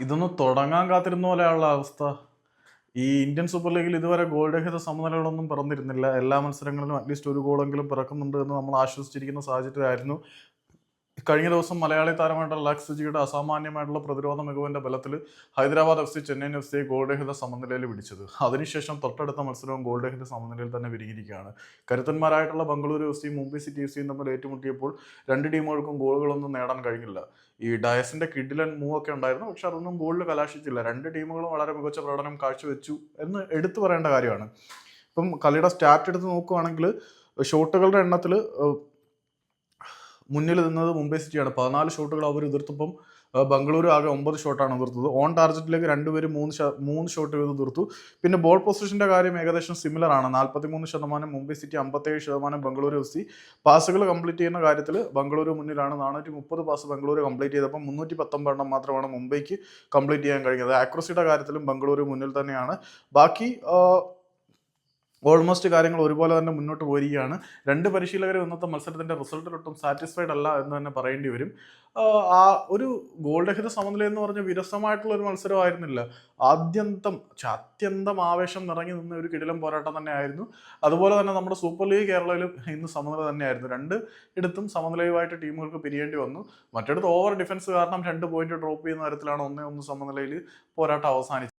ഇതൊന്ന് തുടങ്ങാൻ കാത്തിരുന്ന പോലെയുള്ള അവസ്ഥ. ഈ ഇന്ത്യൻ സൂപ്പർ ലീഗിൽ ഇതുവരെ ഗോൾ രഹിത സമനിലകളൊന്നും പിറന്നിരുന്നില്ല. എല്ലാ മത്സരങ്ങളിലും അറ്റ്ലീസ്റ്റ് ഒരു ഗോളെങ്കിലും പിറക്കുന്നുണ്ട് എന്ന് നമ്മൾ ആശ്വസിച്ചിരിക്കുന്ന സാഹചര്യമായിരുന്നു. കഴിഞ്ഞ ദിവസം മലയാളി താരമായിട്ടുള്ള ലക്സ് ജിയുടെ അസാമാന്യമായിട്ടുള്ള പ്രതിരോധ മികവിന്റെ ബലത്തിൽ Hyderabad F C Chennaiyin F സിയെ ഗോൾ രഹിത സമനിലയിൽ പിടിച്ചത്. അതിനുശേഷം തൊട്ടടുത്ത മത്സരവും ഗോൾ രഹിത സമനിലയിൽ തന്നെ വിരിയിരിക്കുകയാണ്. കരുത്തന്മാരായിട്ടുള്ള Bengaluru F C Mumbai City F സിയും തമ്മിൽ ഏറ്റുമുട്ടിയപ്പോൾ രണ്ട് ടീമുകൾക്കും ഗോളുകളൊന്നും നേടാൻ കഴിഞ്ഞില്ല. ഈ ഡയസിന്റെ കിഡിലൻ മൂവ് ഒക്കെ ഉണ്ടായിരുന്നു പക്ഷെ അതൊന്നും ഗോളിൽ കലാശിച്ചില്ല. രണ്ട് ടീമുകളും വളരെ മികച്ച പ്രകടനം കാഴ്ചവെച്ചു എന്ന് എടുത്തു പറയേണ്ട കാര്യമാണ്. ഇപ്പം കളിയുടെ സ്റ്റാറ്റ് എടുത്ത് നോക്കുകയാണെങ്കിൽ ഷോട്ടുകളുടെ എണ്ണത്തിൽ മുന്നിൽ നിന്നത് മുംബൈ സിറ്റിയാണ്. പതിനാല് ഷോട്ടുകൾ അവർ എതിർത്തപ്പം ബംഗളൂരു ആകെ ഒമ്പത് ഷോട്ടാണ് എതിർത്തത്. ഓൺ ടാർജറ്റിലേക്ക് രണ്ടുപേരും മൂന്ന് മൂന്ന് ഷോട്ട് വീതം തീർത്തു പിന്നെ ബോൾ പൊസിഷന്റെ കാര്യം ഏകദേശം സിമിലർ ആണ്. നാൽപ്പത്തി മൂന്ന് ശതമാനം മുംബൈ സിറ്റി അമ്പത്തേഴ് ശതമാനം ബംഗളൂരു എഫ് സി. പാസുകൾ കംപ്ലീറ്റ് ചെയ്യുന്ന കാര്യത്തിൽ ബംഗളൂരു മുന്നിലാണ്. നാനൂറ്റി മുപ്പത് പാസ് ബംഗളൂരു കംപ്ലീറ്റ് ചെയ്തപ്പോൾ മുന്നൂറ്റി പത്തൊമ്പതെണ്ണം മാത്രമാണ് മുംബൈക്ക് കംപ്ലീറ്റ് ചെയ്യാൻ കഴിഞ്ഞത്. ആക്രസിയുടെ കാര്യത്തിലും ബംഗളൂരു മുന്നിൽ തന്നെയാണ്. ബാക്കി ഓൾമോസ്റ്റ് കാര്യങ്ങൾ ഒരുപോലെ തന്നെ മുന്നോട്ട് പോയിരിക്കുകയാണ്. രണ്ട് പരിശീലകരും ഇന്നത്തെ റിസൾട്ടിൽ ഒട്ടും സാറ്റിസ്ഫൈഡ് അല്ല എന്ന് തന്നെ പറയേണ്ടി വരും. ആ ഒരു ഗോൾരഹിത സമനില എന്ന് പറഞ്ഞ വിരസമായിട്ടുള്ള ഒരു മത്സരമായിരുന്നില്ല. ആദ്യന്തം അത്യന്തം ആവേശം നിറഞ്ഞു നിന്ന ഒരു കിടിലം പോരാട്ടം തന്നെയായിരുന്നു. അതുപോലെ തന്നെ നമ്മുടെ സൂപ്പർ ലീഗ് കേരളയിലും ഇന്ന് സമനില തന്നെയായിരുന്നു. രണ്ട് ഇടത്തും സമനിലയുമായിട്ട് ടീമുകൾക്ക് പിരിയേണ്ടി വന്നു. മറ്റിടത്ത് ഓവർ ഡിഫൻസ് കാരണം രണ്ട് പോയിന്റ് ഡ്രോപ്പ് ചെയ്യുന്ന തരത്തിലാണ് ഒന്നേ ഒന്ന് സമനിലയിൽ പോരാട്ടം അവസാനിച്ചത്.